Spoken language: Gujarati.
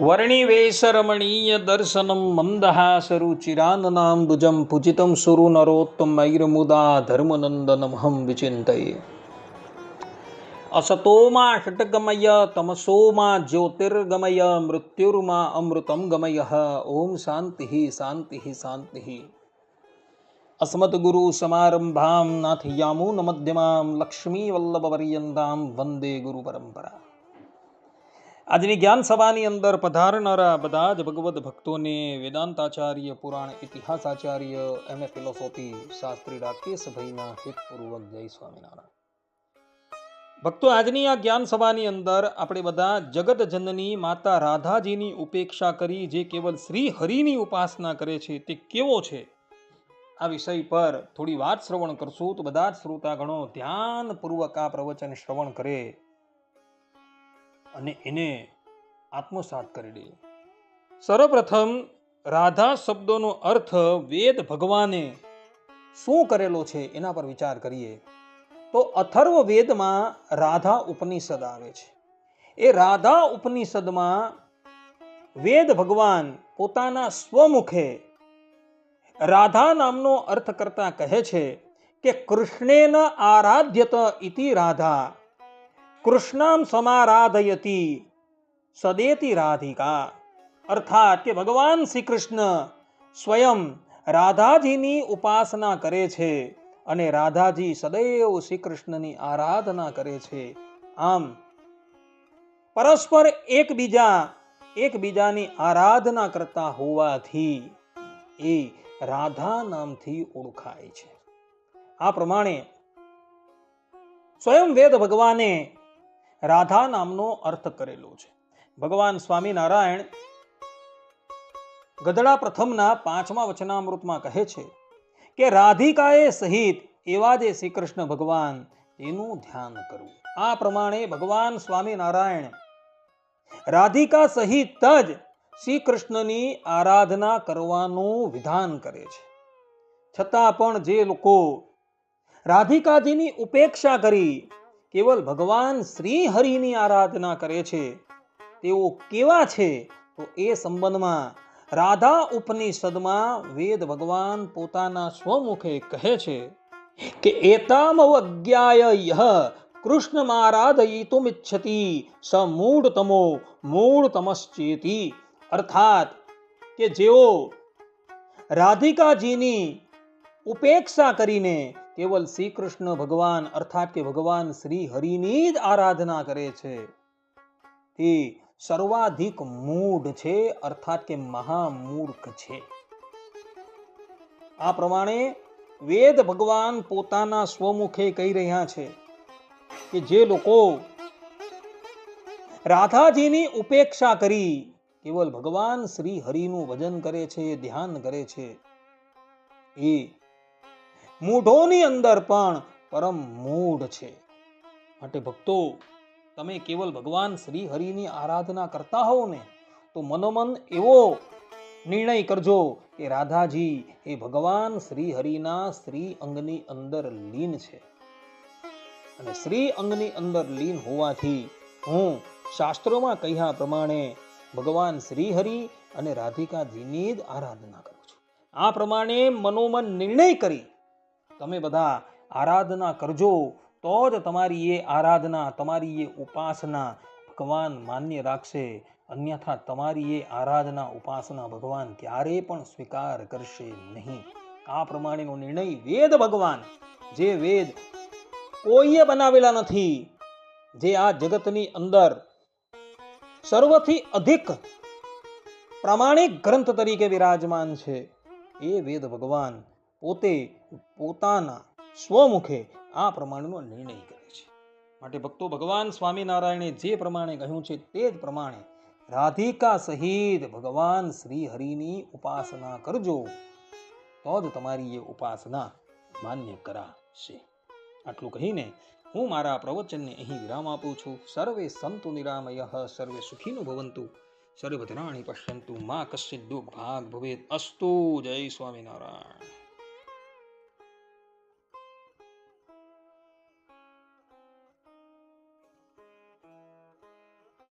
વર્ણિવેશરમણીય દર્શનમ મંદહાસરુચિરાનનાંબુજં પૂજિतं સુરુ નરોત્તમૈર્મુદા ધર્મનંદનમહં વિચિંતયે અસતોમાં ષટગમય તમસોમાં જ્યોતિર્ગમય મૃત્યુર્મા અમૃતમ ગમય ઓમ શાંતિ શાંતિ શાંતિ અસ્મદ્ગુરુ સમારંભામ નાથયામૂન મધ્યમામ લક્ષ્મી વલ્લભપર્યંતામ વંદે ગુરુ પરંપરા આજની જ્ઞાન સભાની અંદર પધારનારા બધા જ ભગવદ્ ભક્તોને વેદાંતાચાર્ય, પુરાણ ઇતિહાસાચાર્ય, એમ એ ફિલોસોફી શાસ્ત્રી રાકેશભાઈના હિતપૂર્વક જય સ્વામિનારાયણ. ભક્તો, આજની આ જ્ઞાન સભાની અંદર આપણે બધા જગત જનની માતા રાધાજીની ઉપેક્ષા કરી જે કેવલ શ્રી હરિની ઉપાસના કરે છે તે કેવો છે? આ વિષય પર થોડી વાત શ્રવણ કરશું તો બધા જ શ્રોતાગણો ધ્યાનપૂર્વક આ પ્રવચન શ્રવણ કરે. અને એને આત્મસાત કરી લે સર્વપ્રથમ રાધા શબ્દોનો અર્થ વેદ ભગવાને શું કરેલો છે એના પર વિચાર કરીએ. તો અથર્વ વેદમાં રાધા ઉપનિષદ આવે છે. એ રાધા ઉપનિષદમાં વેદ ભગવાન પોતાના સ્વમુખે રાધા નામનો અર્થ કરતા કહે છે કે કૃષ્ણેન આરાધ્યત ઇતિ રાધા. કૃષ્ણામ સમારાધયતી, સદેતી રાધિકા. અર્થાત કે ભગવાન શ્રી કૃષ્ણ સ્વયં રાધાજીની ઉપાસના કરે છે અને રાધાજી સદૈવ શ્રી કૃષ્ણની આરાધના કરે છે. આમ, પરસ્પર એકબીજા, એકબીજાની આરાધના કરતા હોવાથી એ રાધા નામથી ઓળખાય છે. આ પ્રમાણે સ્વયં વેદ ભગવાને રાધા નામનો અર્થ કરેલો છે. ભગવાન સ્વામિનારાયણ ગધડા પ્રથમના પાંચમા વચનામૃતમાં કહે છે કે, રાધિકાએ સહિત એવા જે શ્રી કૃષ્ણ ભગવાન એનું ધ્યાન કરવું. આ પ્રમાણે ભગવાન સ્વામિનારાયણ રાધિકા સહિત જ શ્રી કૃષ્ણની આરાધના કરવાનું વિધાન કરે છે. છતાં પણ જે લોકો રાધિકાજીની ઉપેક્ષા કરી કેવલ ભગવાન શ્રી હરિની આરાધના કરે છે. તેઓ કેવા છે? તો એ સંબંધમાં રાધા ઉપનિષદમાં વેદ ભગવાન પોતાના સ્વમુખે કહે છે કે એતામ અવજ્ઞાય યહ કૃષ્ણમારાધયિતુમિચ્છતિ સ મૂળતમો મૂળતમશ્ચેતિ. અર્થાત કે જેઓ રાધિકાજીની ઉપેક્ષા કરીને કેવલ શ્રી કૃષ્ણ ભગવાન અર્થાત કે ભગવાન શ્રી હરિની જ આરાધના કરે છે. તે સર્વાધિક મૂઢ છે, અર્થાત કે મહામૂર્ખ છે. આ પ્રમાણે વેદ ભગવાન પોતાના સ્વમુખે કહી રહ્યા છે કે જે લોકો રાધાજીની ઉપેક્ષા કરી કેવલ ભગવાન શ્રી હરિનું ભજન કરે છે, ધ્યાન કરે છે, એ મૂઢોની અંદર પણ પરમ મૂઢ છે. માટે ભક્તો, તમે કેવલ ભગવાન શ્રી હરિની આરાધના કરતા હોવ ને, તો મનોમન એવો નિર્ણય કરજો કે રાધાજી એ ભગવાન શ્રી હરિના શ્રી અંગની અંદર લીન છે. અને શ્રી અંગની અંદર લીન હોવાથી હું શાસ્ત્રોમાં કહ્યા પ્રમાણે ભગવાન શ્રી હરિ અને રાધિકાજીની જ આરાધના કરું છું. આ પ્રમાણે મનોમન નિર્ણય કરી તમે બધા આરાધના કરજો, તો જ તમારી એ આરાધના, તમારી એ ઉપાસના ભગવાન માન્ય રાખશે. અન્યથા તમારી એ આરાધના, ઉપાસના ભગવાન ક્યારેય પણ સ્વીકાર કરશે નહીં. આ પ્રમાણેનો નિર્ણય વેદ ભગવાન, જે વેદ કોઈએ બનાવેલા નથી, જે આ જગતની અંદર સર્વથી અધિક પ્રામાણિક ગ્રંથ તરીકે વિરાજમાન છે, એ વેદ ભગવાન પોતે પોતાના સ્વમુખે આ પ્રમાણેનો નિર્ણય કરે છે. માટે ભક્તો ભગવાન સ્વામિનારાયણે જે પ્રમાણે કહ્યું છે તે જ પ્રમાણે રાધિકા સહિત ભગવાન શ્રી હરિની ઉપાસના કરજો, તો જ તમારી એ ઉપાસના માન્ય કરાશે. આટલું કહીને હું મારા પ્રવચનને અહીં વિરામ આપું છું. સર્વે સંતુ નિરામય, સર્વે સુખીનું ભવંતુ સર્વભદ્રાણી પશ્યંતુ, મા કશ્ચિત દુઃખ ભાગ ભવેત અસ્તુ. જય સ્વામિનારાયણ.